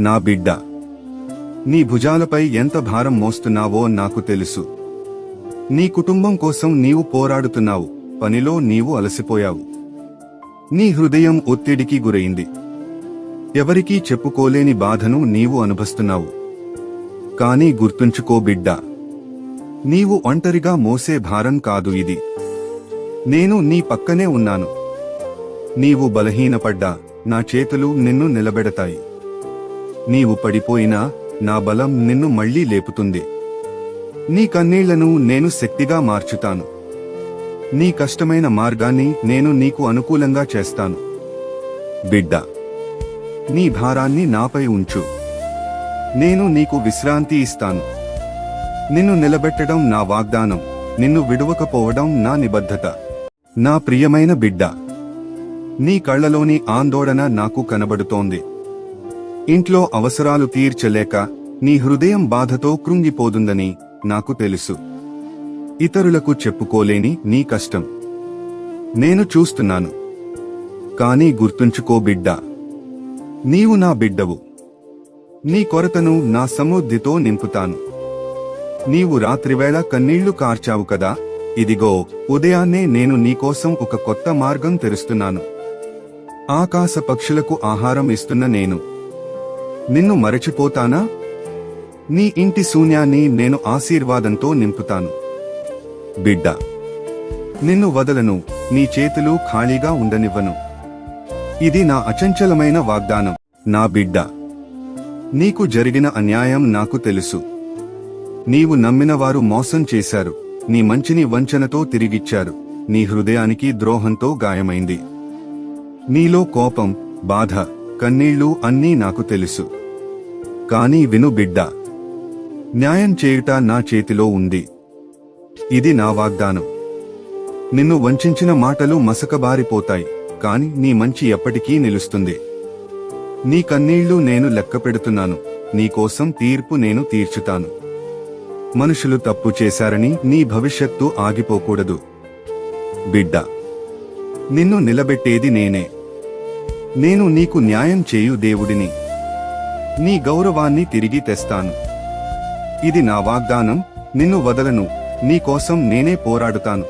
నా బిడ్డ. నీ భుజాలపై ఎంత భారం మోస్తున్నావో నాకు తెలుసు. నీ కుటుంబం కోసం నీవు పోరాడుతున్నావు. పనిలో నీవు అలసిపోయావు. నీ హృదయం ఒత్తిడికి గురైంది. ఎవరికీ చెప్పుకోలేని బాధను నీవు అనుభస్తున్నావు కానీ గుర్తుంచుకో బిడ్డా. నీవు ఒంటరిగా మోసే భారం కాదు ఇది. నేను నీ పక్కనే ఉన్నాను. నీవు బలహీనపడ్డా నా చేతులు నిన్ను నిలబెడతాయి. నీవు పడిపోయినా నా బలం నిన్ను మళ్ళీ లేపుతుంది. నీ కన్నీళ్ళను నేను శక్తిగా మార్చుతాను. నీ కష్టమైన మార్గాన్ని నేను నీకు అనుకూలంగా చేస్తాను. బిడ్డ నీ భారాన్ని నాపై ఉంచు. నేను నీకు విశ్రాంతి ఇస్తాను. నిన్ను నిలబెట్టడం నా వాగ్దానం నిన్ను విడువకపోవడం నా నిబద్ధత. నా ప్రియమైన బిడ్డ నీ కళ్ళలోని ఆందోళన నాకు కనబడుతోంది. ఇంట్లో అవసరాలు తీర్చలేక నీ హృదయం బాధతో కృంగిపోతుందని నాకు తెలుసు. ఇతరులకు చెప్పుకోలేని నీ కష్టం. నేను చూస్తున్నాను. కానీ గుర్తుంచుకో బిడ్డా. నీవు నా బిడ్డవు. నీ కొరతను నా సమృద్ధితో నింపుతాను. నీవు రాత్రివేళ కన్నీళ్ళు కార్చావు కదా. ఇదిగో ఉదయాన్నే నేను నీకోసం ఒక కొత్త మార్గం తెరుస్తున్నాను. ఆకాశ పక్షులకు ఆహారం ఇస్తున్న నేను. నిన్ను మరచిపోతానా? నీ ఇంటి శూన్యాన్ని నేను ఆశీర్వాదంతో నింపుతాను. బిడ్డ నిన్ను వదలను నీ చేతులు ఖాళీగా ఉండనివ్వను. ఇది నా అచంచలమైన వాగ్దానం. నా బిడ్డ నీకు జరిగిన అన్యాయం నాకు తెలుసు. నీవు నమ్మినవారు మోసం చేశారు. నీ మంచిని వంచనతో తిరిగిచ్చారు. నీ హృదయానికి ద్రోహంతో గాయమైంది. నీలో కోపం బాధ కన్నీళ్ళు అన్నీ నాకు తెలుసు. కానీ విను బిడ్డ న్యాయం చేయుట నా చేతిలో ఉంది. ఇది నా వాగ్దానం. నిన్ను వంచిన మాటలు మసకబారిపోతాయి కాని నీ మంచి ఎప్పటికీ నిలుస్తుంది. నీ కన్నీళ్ళు నేను లెక్క పెడుతున్నాను నీకోసం తీర్పు నేను తీర్చుతాను. మనుషులు తప్పు చేశారని నీ భవిష్యత్తు ఆగిపోకూడదు. బిడ్డ నిన్ను నిలబెట్టేది నేనే. నేను నీకు న్యాయం చేయు దేవుడిని. నీ గౌరవాన్ని తిరిగి తెస్తాను. ఇది నా వాగ్దానం నిన్ను వదలను నీకోసం నేనే పోరాడుతాను.